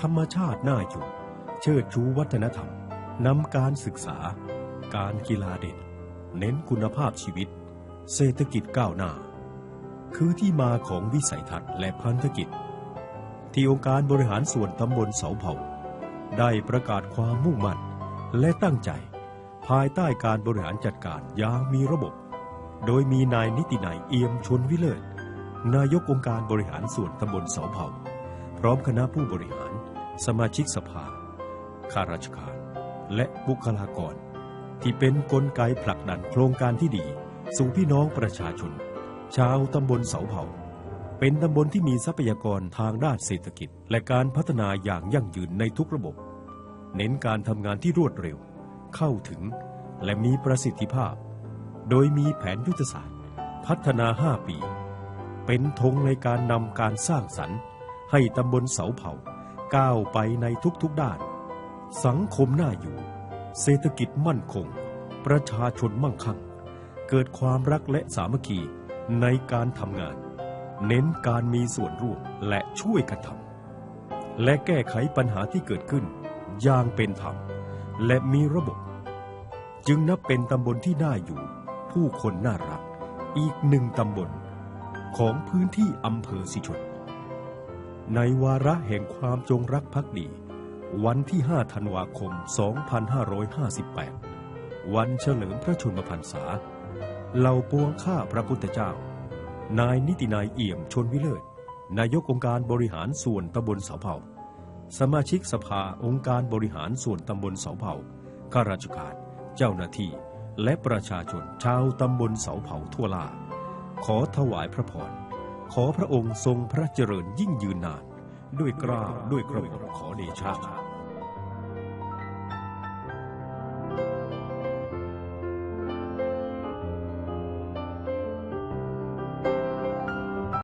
ธรรมชาติน่าอยู่ เชิดชูวัฒนธรรม นำการศึกษา การกีฬาเด่น เน้นคุณภาพชีวิต เศรษฐกิจก้าวหน้า คือที่มาของวิสัยทัศน์และพันธกิจ ที่องค์การบริหารส่วนตำบลเสาเผาได้ประกาศความมุ่งมั่นและตั้งใจ ภายใต้การบริหารจัดการอย่างมีระบบ โดยมีนายนิตินัยเอี่ยมชนวิเลิศนายกองค์การบริหารส่วนตำบลเสาเผาพร้อมคณะผู้บริหาร สมาชิกสภา ข้าราชการ และบุคลากร ที่เป็นนกลไกผลักดันโครงการที่ดี สู่พี่น้องประชาชน ชาวตำบลเสาเผา เป็นตำบลที่มีทรัพยากรทางด้านเศรษฐกิจ และการพัฒนาอย่างยั่งยืนในทุกระบบ เน้นการทำงานที่รวดเร็ว เข้าถึง และมีประสิทธิภาพ โดยมีแผนยุทธศาสตร์ พัฒนา 5 ปี เป็นธงในการนำการสร้างสรรค์ ให้ตำบลเสาเผา ก้าวไปในทุกๆด้าน สังคมน่าอยู่ เศรษฐกิจมั่นคง ประชาชนมั่งคั่ง เกิดความรักและสามัคคีในการทำงาน เน้นการมีส่วนร่วมและช่วยกันทำและแก้ไขปัญหาที่เกิดขึ้น อย่างเป็นธรรม และมีระบบ จึงนับเป็นตำบลที่น่าอยู่ ผู้คนน่ารัก อีกหนึ่งตำบล ของพื้นที่อำเภอสิชน ในวาระแห่งความจงรักภักดี วันที่ 5 ธันวาคม 2558 วันเฉลิมพระชนมพรรษาเหล่าปวงข้าพระพุทธเจ้า นายนิตินายเอี่ยมชนวิเลิศ นายกองค์การบริหารส่วนตำบลเสาเผา สมาชิกสภาองค์การบริหารส่วนตำบลเสาเผา ข้าราชการ เจ้าหน้าที่ และประชาชนชาวตำบลเสาเผาทั่วลา ขอถวายพระพร ขอพระองค์ทรงพระเจริญยิ่งยืนนาน ด้วยกล้าด้วยกระหม่อมขอเดชะ